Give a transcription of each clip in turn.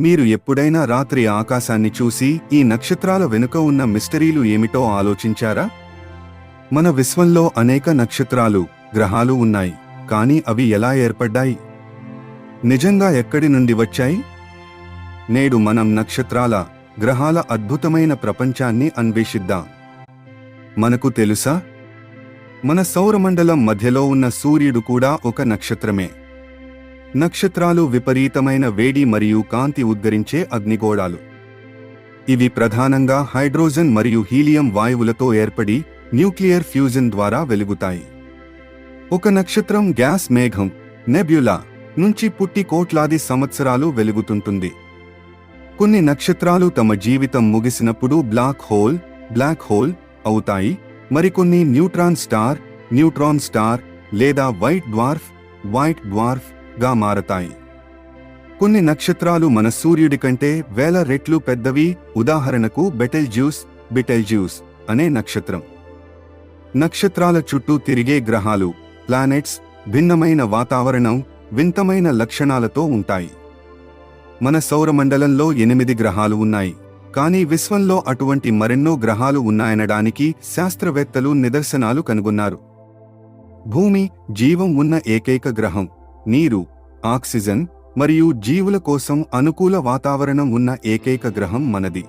మీరు ఎప్పుడైనా రాత్రి ఆకాశాన్ని చూసి ఈ నక్షత్రాల వెనుక ఉన్న మిస్టరీలు ఏమిటో ఆలోచించారా? మన విశ్వంలో అనేక నక్షత్రాలు గ్రహాలు ఉన్నాయి కానీ అవి ఎలా ఏర్పడ్డాయి? నిజంగా ఎక్కడి నుండి వచ్చాయి? నేడు మనం నక్షత్రాల గ్రహాల అద్భుతమైన ప్రపంచాన్ని అన్వేషిద్దాం. మనకు తెలుసా? మన సౌరమండలం మధ్యలో ఉన్న సూర్యుడు కూడా ఒక నక్షత్రమే. నక్షత్రాలు విపరీతమైన వేడి మరియు కాంతి ఉద్గరించే అగ్నిగోళాలు. ఇవి ప్రధానంగా హైడ్రోజన్ మరియు హీలియం వాయువులతో ఏర్పడి న్యూక్లియర్ ఫ్యూజన్ ద్వారా వెలుగుతాయి. ఒక నక్షత్రం గ్యాస్ మేఘం నెబ్యులా నుంచి పుట్టి కోట్లాది సంవత్సరాలు వెలుగుతుంటుంది. కొన్ని నక్షత్రాలు తమ జీవితం ముగిసినప్పుడు బ్లాక్ హోల్ బ్లాక్ హోల్ అవుతాయి. మరికొన్ని న్యూట్రాన్ స్టార్ న్యూట్రాన్ స్టార్ లేదా వైట్ డ్వార్ఫ్ వైట్ డ్వార్ఫ్ గా మారతాయి. కొన్ని నక్షత్రాలు మన సూర్యుడి కంటే వేల రెట్లు పెద్దవి. ఉదాహరణకు బెటెల్ జ్యూస్ బిటెల్ జ్యూస్ అనే నక్షత్రం. నక్షత్రాల చుట్టూ తిరిగే గ్రహాలు ప్లానెట్స్ భిన్నమైన వాతావరణం వింతమైన లక్షణాలతో ఉంటాయి. మన సౌరమండలంలో ఎనిమిది గ్రహాలు ఉన్నాయి. కానీ విశ్వంలో అటువంటి మరెన్నో గ్రహాలు ఉన్నాయనడానికి శాస్త్రవేత్తలు నిదర్శనాలు కనుగొన్నారు. భూమి జీవం ఉన్న ఏకైక గ్రహం. నీరు ఆక్సిజన్ మరియు జీవుల కోసం అనుకూల వాతావరణం ఉన్న ఏకైక గ్రహం మనది.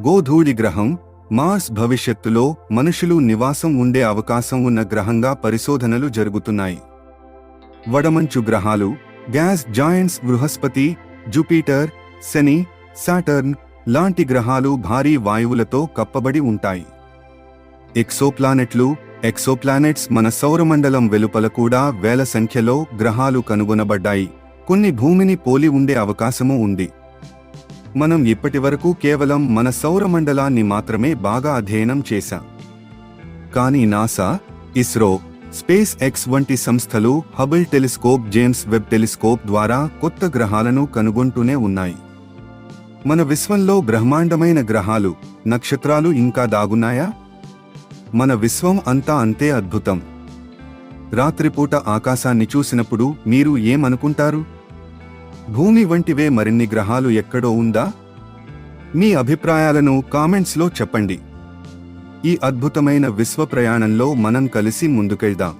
గోధూళి గ్రహం మార్స్ భవిష్యత్తులో మనుషులు నివాసం ఉండే అవకాశం ఉన్న గ్రహంగా పరిశోధనలు జరుగుతున్నాయి. వడమంచు గ్రహాలు గ్యాస్ జాయింట్స్ బృహస్పతి జూపిటర్ శని సాటర్న్ లాంటి గ్రహాలు భారీ వాయువులతో కప్పబడి ఉంటాయి. ఎక్సోప్లానెట్లు ఎక్సోప్లానెట్స్ మన సౌరమండలం వెలుపల కూడా వేల సంఖ్యలో గ్రహాలు కనుగొనబడ్డాయి. కొన్ని భూమిని పోలి ఉండే అవకాశము ఉంది. మనం ఇప్పటివరకు కేవలం మన సౌరమండలాన్ని మాత్రమే బాగా అధ్యయనం చేశాం. కానీ నాసా ఇస్రో స్పేస్ ఎక్స్ వంటి సంస్థలు Hubble telescope James Webb telescope ద్వారా కొత్త గ్రహాలను కనుగొంటూనే ఉన్నాయి. మన విశ్వంలో బ్రహ్మాండమైన గ్రహాలు నక్షత్రాలు ఇంకా దాగున్నాయా? మన విశ్వం అంతా అంతే అద్భుతం. రాత్రిపూట ఆకాశాన్ని చూసినప్పుడు మీరు ఏమనుకుంటారు? భూమి వంటివే మరిన్ని గ్రహాలు ఎక్కడో ఉందా? మీ అభిప్రాయాలను కామెంట్స్లో చెప్పండి. ఈ అద్భుతమైన విశ్వ ప్రయాణంలో మనం కలిసి ముందుకెళ్దాం.